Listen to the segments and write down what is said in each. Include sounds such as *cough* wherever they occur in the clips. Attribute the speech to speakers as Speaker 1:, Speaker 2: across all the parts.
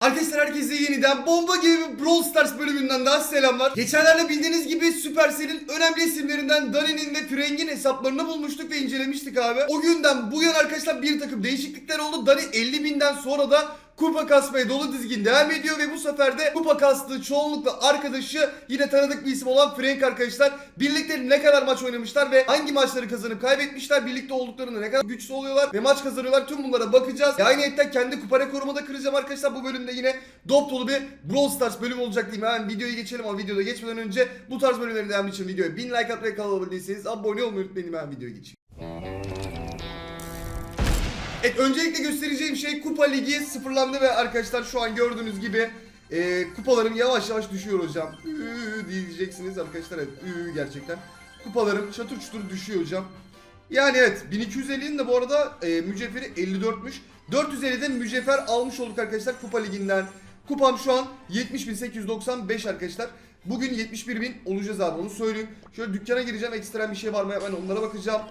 Speaker 1: Arkadaşlar herkese yeniden bomba bir Brawl Stars bölümünden daha selamlar. Geçenlerde bildiğiniz gibi Supercell'in önemli isimlerinden Dani'nin ve Freng'in hesaplarını bulmuştuk ve incelemiştik abi. O günden bu yana arkadaşlar bir takım değişiklikler oldu. Dani 50 binden sonra da kupa kasmaya dolu dizgin devam ediyor ve bu sefer de kupa kastığı çoğunlukla arkadaşı yine tanıdık bir isim olan Frank arkadaşlar. Birlikte ne kadar maç oynamışlar ve hangi maçları kazanıp kaybetmişler, birlikte olduklarında ne kadar güçlü oluyorlar ve maç kazanıyorlar. Tüm bunlara bakacağız. Ve aynı etten kendi kupa rekorumu da kıracağım arkadaşlar. Bu bölümde yine dop dolu bir Brawl Stars bölümü olacak diyeyim. Hemen videoya geçelim ama videoda geçmeden önce bu tarz bölümlerin devamı için videoya 1000 like atmayı kanala abone abone olmayı unutmayın. Hemen videoya geçeyim. Evet öncelikle göstereceğim şey Kupa Ligi sıfırlandı ve arkadaşlar şu an gördüğünüz gibi e, kupalarım yavaş yavaş düşüyor hocam. Üü diyeceksiniz arkadaşlar evet üü gerçekten. Kupalarım çatır çutur düşüyor hocam. Yani evet 1250'nin de bu arada e, mücevheri 54'müş. 450'de mücevher almış olduk arkadaşlar Kupa Ligi'nden. Kupam şu an 70.895 arkadaşlar. Bugün 71.000 olacağız abi onu söyleyeyim. Şöyle dükkana gireceğim ekstrem bir şey var mı hemen onlara bakacağım.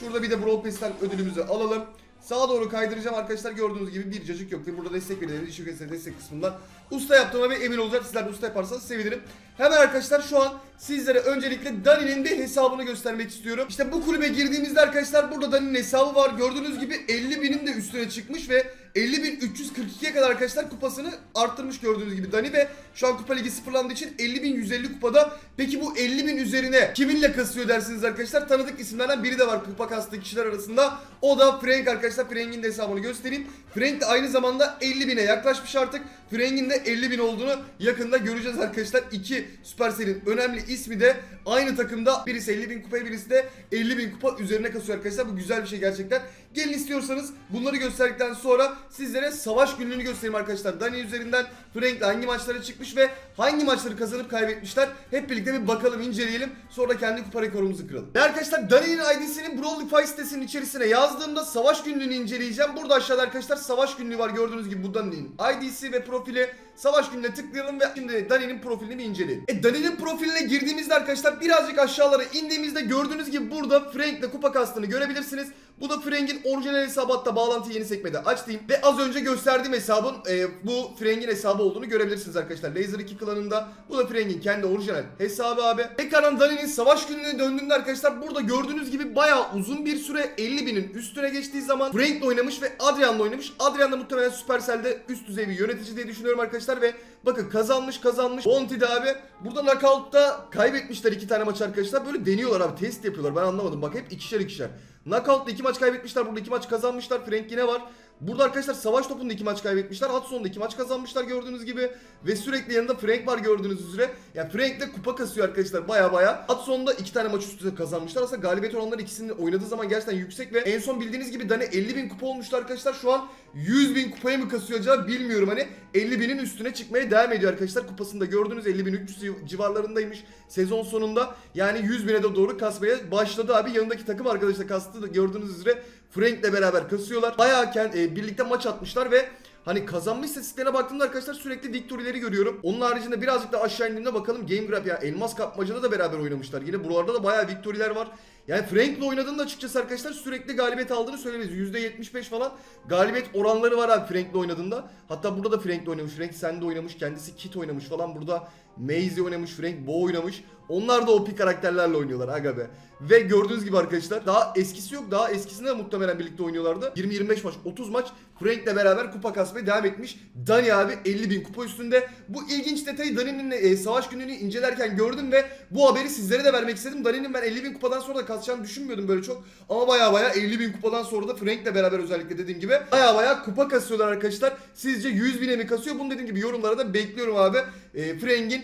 Speaker 1: Şurada bir de Brawl Pass'ten ödülümüzü alalım. Sağa doğru kaydıracağım arkadaşlar gördüğünüz gibi bir cacık yok. Burada destek. İşi ücretsiz destek kısmından. Usta yaptığıma ve emin olacağım. Sizler de usta yaparsanız sevinirim. Hemen arkadaşlar şu an sizlere öncelikle Dani'nin bir hesabını göstermek istiyorum. İşte bu kulübe girdiğimizde arkadaşlar burada Dani'nin hesabı var. Gördüğünüz gibi 50 binin üstüne çıkmış ve 50.342'ye kadar arkadaşlar kupasını arttırmış gördüğünüz gibi Dani ve şu an kupa ligi sıfırlandığı için 50.150 kupada. Peki bu 50.000 üzerine kiminle kasıyor dersiniz arkadaşlar? Tanıdık isimlerden biri de var kupa kastığı kişiler arasında. O da Frank arkadaşlar. Frank'in de hesabını göstereyim. Frank de aynı zamanda 50.000'e yaklaşmış artık. Frank'in de 50.000 olduğunu yakında göreceğiz arkadaşlar. İki Supercell'in önemli ismi de aynı takımda. Birisi 50.000 kupaya birisi de 50.000 kupa üzerine kasıyor arkadaşlar. Bu güzel bir şey gerçekten. Gelin istiyorsanız bunları gösterdikten sonra sizlere savaş günlüğünü göstereyim arkadaşlar. Dani üzerinden Frank'le hangi maçlara çıkmış ve hangi maçları kazanıp kaybetmişler. Hep birlikte bir bakalım inceleyelim. Sonra kendi kupa rekorumuzu kıralım. Ve arkadaşlar Dani'nin ID'sini Brawlify sitesinin içerisine yazdığımda savaş günlüğünü inceleyeceğim. Burada aşağıda arkadaşlar savaş günlüğü var gördüğünüz gibi bu Dani'nin ID'si ve profili. Savaş günlüğüne tıklayalım ve şimdi Dani'nin profilini bir inceleyelim. E Dani'nin profiline girdiğimizde arkadaşlar birazcık aşağılara indiğimizde gördüğünüz gibi burada Frank'le kupa kastığını görebilirsiniz. Bu da Frank'in orijinal hesabı hatta bağlantıyı yeni sekmede açtım. Ve az önce gösterdiğim hesabın e, bu Frank'in hesabı olduğunu görebilirsiniz arkadaşlar. Laser 2 klanında. Bu da Frank'in kendi orijinal hesabı abi. Tekrardan Dani'nin savaş günlüğüne döndüğümde arkadaşlar burada gördüğünüz gibi bayağı uzun bir süre 50 binin üstüne geçtiği zaman Frank'le oynamış ve Adrian'la oynamış. Adrian da muhtemelen Supercell'de üst düzey bir yönetici diye düşünüyorum arkadaşlar ve bakın kazanmış kazanmış. Bounty'de abi burada knockout'ta kaybetmişler iki tane maç arkadaşlar. Böyle deniyorlar abi test yapıyorlar ben anlamadım. Bak hep ikişer ikişer. Knockout'ta iki maç kaybetmişler. Burada iki maç kazanmışlar. Frank yine var. Burada arkadaşlar savaş topunda iki maç kaybetmişler. Hudson'da iki maç kazanmışlar gördüğünüz gibi. Ve sürekli yanında Frank var gördüğünüz üzere. Yani Frank de kupa kasıyor arkadaşlar baya baya. Hudson'da iki tane maç üst üste kazanmışlar. Aslında galibiyet oranları ikisinin oynadığı zaman gerçekten yüksek. Ve en son bildiğiniz gibi Dani 50 bin kupa olmuştu arkadaşlar. Şu an 100 bin kupaya mı kasıyor acaba bilmiyorum. Hani 50 binin üstüne çıkmaya devam ediyor arkadaşlar. Kupasında gördüğünüz 50 bin 300 civarlarındaymış sezon sonunda. Yani 100 bine de doğru kasmaya başladı abi. Yanındaki takım arkadaşlar kastı gördüğünüz üzere Frank'le beraber kasıyorlar. Bayağı e, birlikte maç atmışlar ve Hani kazanma istatistiklerine baktığımda arkadaşlar sürekli victory'leri görüyorum. Onun haricinde birazcık da aşağı indiğimde bakalım Game Grab ya elmas kapmacada da beraber oynamışlar. Yine buralarda da bayağı victory'ler var. Yani Frank'le oynadığında açıkçası arkadaşlar sürekli galibiyet aldığını söylemeyiz. %75 falan galibiyet oranları var abi Frank'le oynadığında. Hatta burada da Frank'le oynamış. Frank sende oynamış. Kendisi Kit oynamış falan. Burada Maze oynamış. Frank Bo oynamış. Onlar da OP karakterlerle oynuyorlar aga be. Ve gördüğünüz gibi arkadaşlar daha eskisi yok. Daha eskisinde de muhtemelen birlikte oynuyorlardı. 20-25 maç 30 maç Frank'le beraber kupa kasmaya devam etmiş. Dani abi 50 bin kupa üstünde. Bu ilginç detayı Dani'nin e, savaş gününü incelerken gördüm ve bu haberi sizlere de vermek istedim. Dani'nin ben 50 bin kupadan sonra da kasacağını düşünmüyordum böyle çok. Ama baya baya 50 bin kupadan sonra da Frank'le beraber özellikle dediğim gibi baya baya kupa kasıyorlar arkadaşlar. Sizce 100 bine mi kasıyor? Bunu dediğim gibi yorumlara da bekliyorum abi. E, Frank'in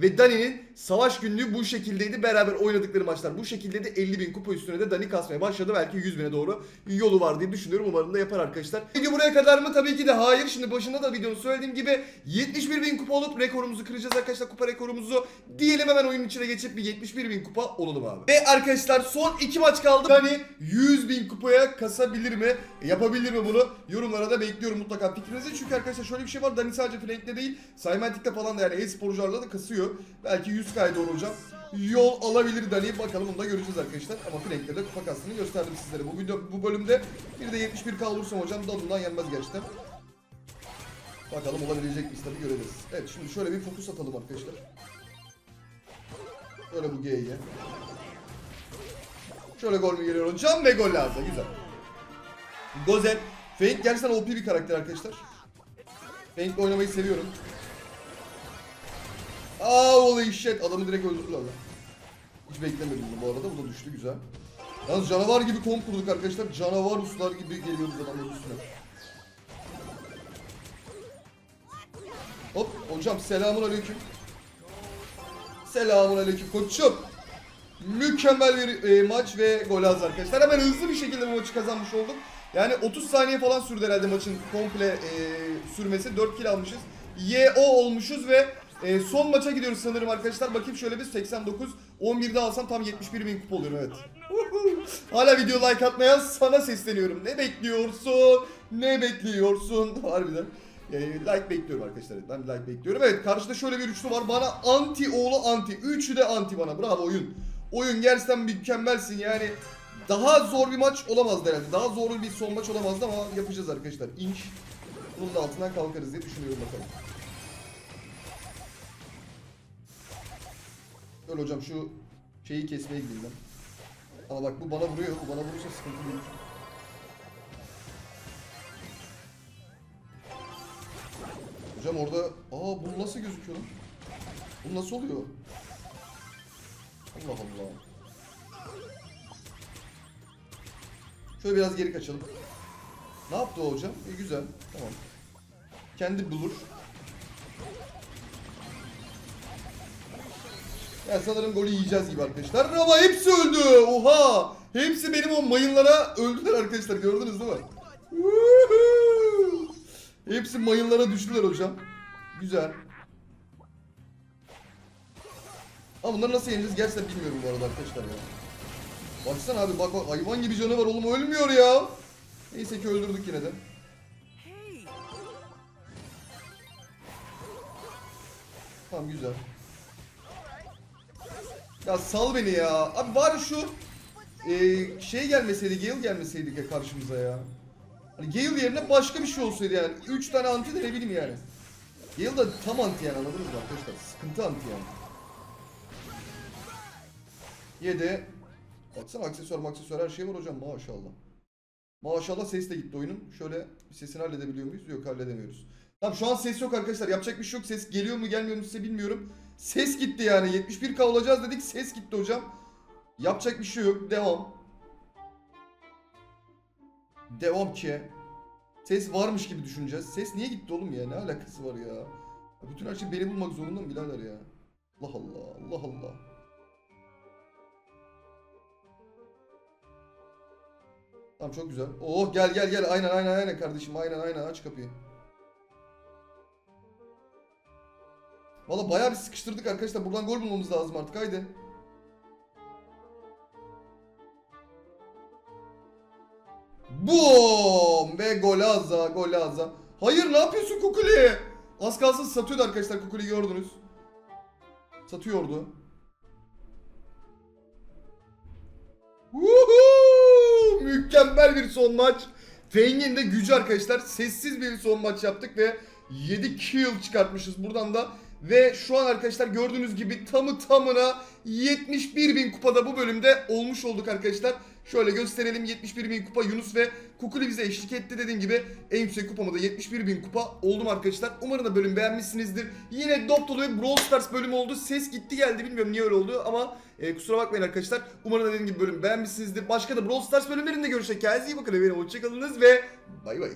Speaker 1: ve Dani'nin savaş günlüğü bu şekildeydi. Beraber oynadıkları maçlar bu şekildeydi. 50 bin kupa üstüne de Dani kasmaya başladı. Belki 100 bine doğru yolu var diye düşünüyorum. Umarım da yapar arkadaşlar. Video buraya kadar mı? Tabii ki de hayır. Şimdi başında da videonun söylediğim gibi 71 bin kupa olup rekorumuzu kıracağız arkadaşlar. Kupa rekorumuzu diyelim hemen oyunun içine geçip bir 71 bin kupa olalım abi. Ve arkadaşlar son 2 maç kaldı. Dani 100 bin kupaya kasabilir mi? Yapabilir mi bunu? Yorumlara da bekliyorum mutlaka fikrinizi. Çünkü arkadaşlar şöyle bir şey var. Dani sadece Frank'le değil. Cymatic'te falan da yani e-sporcularla da kasıyor. Belki 100 kaydı olacağım. Yol alabilir Dani. Bakalım onu da göreceğiz arkadaşlar. Ama Frank'le de kupa kastını gösterdim sizlere. Bu video bu bölümde bir de 71 kaldırsam hocam dalından yenmez gerçekten. Bakalım olabilecek miyiz tabii göreceğiz. Evet şimdi şöyle bir fokus atalım arkadaşlar. Şöyle bu G'ye. Şöyle gol mü geliyor hocam ve gol lazım. Güzel. Gozen. Feint gerçekten OP bir karakter arkadaşlar. Feint'le oynamayı seviyorum. Aa holy shit. Adamı direkt öldürdüler lan. Hiç beklemedim bunu bu arada. Bu da düştü güzel. Yalnız canavar gibi komp kurduk arkadaşlar. Canavar uslar gibi geliyoruz adamların üstüne. Hop hocam selamun aleyküm. Selamun aleyküm koçum. Mükemmel bir e, maç ve gol az arkadaşlar. Hemen hızlı bir şekilde bu maçı kazanmış olduk. Yani 30 saniye falan sürdü herhalde maçın komple e, sürmesi. 4 kill almışız. YO olmuşuz ve e, son maça gidiyoruz sanırım arkadaşlar. Bakayım şöyle bir 89. 11'de alsam tam 71 bin kupa oluyorum evet. Hala video like atmayan sana sesleniyorum. Ne bekliyorsun? Ne bekliyorsun? *laughs* Harbiden. E, like bekliyorum arkadaşlar. Ben like bekliyorum. Evet karşıda şöyle bir üçlü var. Bana anti oğlu anti. Üçü de anti bana. Bravo oyun. Oyun gerçekten mükemmelsin yani. Daha zor bir maç olamazdı herhalde. Daha zor bir son maç olamazdı ama yapacağız arkadaşlar. İnç. Bunun da altından kalkarız diye düşünüyorum bakalım. Öyle hocam şu şeyi kesmeye gideyim ben. Ama bak bu bana vuruyor. Bu bana vurursa sıkıntı değil. Hocam orada... Aa bu nasıl gözüküyor lan? Bu nasıl oluyor? Allah Allah. Şöyle biraz geri kaçalım. Ne yaptı o hocam? İyi güzel. Tamam. Kendi bulur. Ya sanırım golü yiyeceğiz gibi arkadaşlar. Ama hepsi öldü. Oha. Hepsi benim o mayınlara öldüler arkadaşlar. Gördünüz değil mi? Hepsi mayınlara düştüler hocam. Güzel. Ama bunları nasıl yeneceğiz gerçekten bilmiyorum bu arada arkadaşlar ya. Baksana abi bak bak hayvan gibi canı var oğlum ölmüyor ya. Neyse ki öldürdük yine de. Tamam güzel. Ya sal beni ya. Abi bari şu e, şey gelmeseydi, Gale gelmeseydi ya karşımıza ya. Hani Gale yerine başka bir şey olsaydı yani. 3 tane anti de ne bileyim yani. Gale da tam anti yani anladınız mı arkadaşlar? Sıkıntı anti yani. 7. Baksana aksesuar aksesuar her şey var hocam maşallah. Maşallah ses de gitti oyunun. Şöyle sesini halledebiliyor muyuz? Yok halledemiyoruz. Tamam şu an ses yok arkadaşlar. Yapacak bir şey yok. Ses geliyor mu gelmiyor mu size bilmiyorum. Ses gitti yani. 71k olacağız dedik. Ses gitti hocam. Yapacak bir şey yok. Devam. Devam ki. Ses varmış gibi düşüneceğiz. Ses niye gitti oğlum ya? Ne alakası var ya? Bütün her şey beni bulmak zorunda mı birader ya? Allah Allah. Allah Allah. Tamam çok güzel. Oh gel gel gel. Aynen aynen aynen kardeşim. Aynen aynen aç kapıyı. Valla bayağı bir sıkıştırdık arkadaşlar. Buradan gol bulmamız lazım artık. Haydi. Boom! Ve golaza golaza. Hayır ne yapıyorsun Kukuli? Az kalsın satıyordu arkadaşlar Kukuli gördünüz. Satıyordu. Woohoo! Mükemmel bir son maç. Feng'in de gücü arkadaşlar. Sessiz bir son maç yaptık ve 7 kill çıkartmışız buradan da. Ve şu an arkadaşlar gördüğünüz gibi tamı tamına 71 bin kupada bu bölümde olmuş olduk arkadaşlar. Şöyle gösterelim 71 bin kupa Yunus ve Kukuli bize eşlik etti dediğim gibi en yüksek kupamı da 71 bin kupa oldum arkadaşlar. Umarım da bölüm beğenmişsinizdir. Yine dop dolu bir Brawl Stars bölümü oldu. Ses gitti geldi bilmiyorum niye öyle oldu ama e, kusura bakmayın arkadaşlar. Umarım da dediğim gibi bölüm beğenmişsinizdir. Başka da Brawl Stars bölümlerinde görüşecek. Kendinize iyi bakın efendim. Hoşçakalınız ve bay bay.